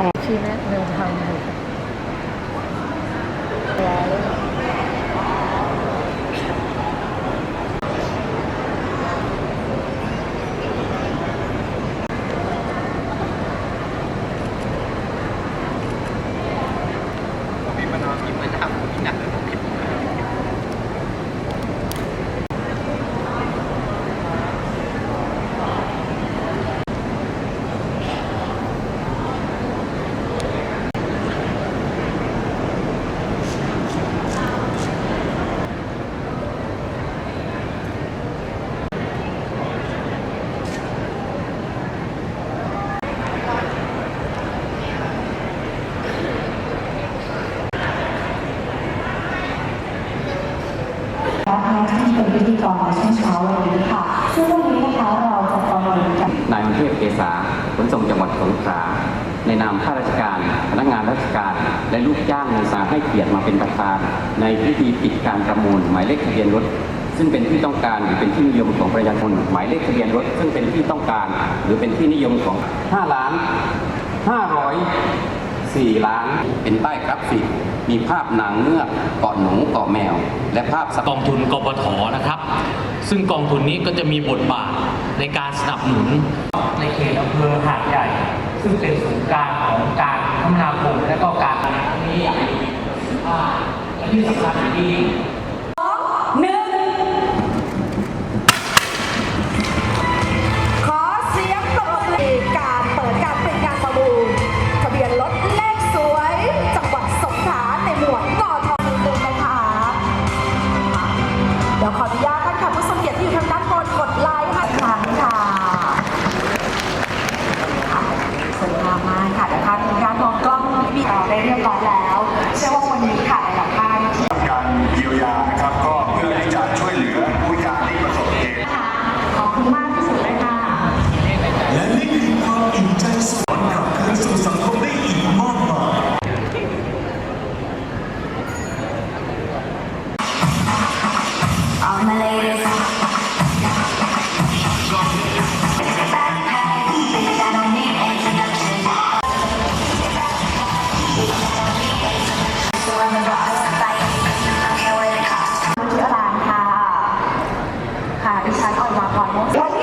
ขอชี้แนะแนวทางหน่ย พิธีกรในช่วงเช้าวันนี้ค่ะ ซึ่งวันนี้นะคะเราจะประเมินกันนายวันเทพเกษาขนส่งจังหวัดสงขลาในนามข้าราชการพนักงานราชการ และลูกจ้างในสาให้เกียรติมาเป็นประธาน ในพิธีปิดการประมูลหมายเลขทะเบียนรถซึ่งเป็นที่ต้องการหรือเป็นที่นิยมของประชาชนหมายเลขทะเบียนรถ ซึ่งเป็นที่ต้องการ หรือเป็นที่นิยมของ 5 ล้าน500 4 ล้าน เป็นป้ายกราฟิก มีภาพนางเงือกเกาะหนูเกาะแมว และภาพสัตว์กองทุนกปทนะครับ ซึ่งกองทุนนี้ก็จะมีบทบาทในการสนับสนุน ในเขตอำเภอหาดใหญ่ ซึ่งเป็นศูนย์กลางของการคมนาคมและก็การนี้และที่สำคัญอีกที่ ครับ ก็เพื่อที่จะช่วยเหลือผู้การที่ประสบเหตุขอบคุณมากที่สุดเลยค่ะ และนี่คือความอิ่มใจสวรกับคืนสู่สังคมได้อีกมากมายออกมาเลย ดิฉันออกมาพรมง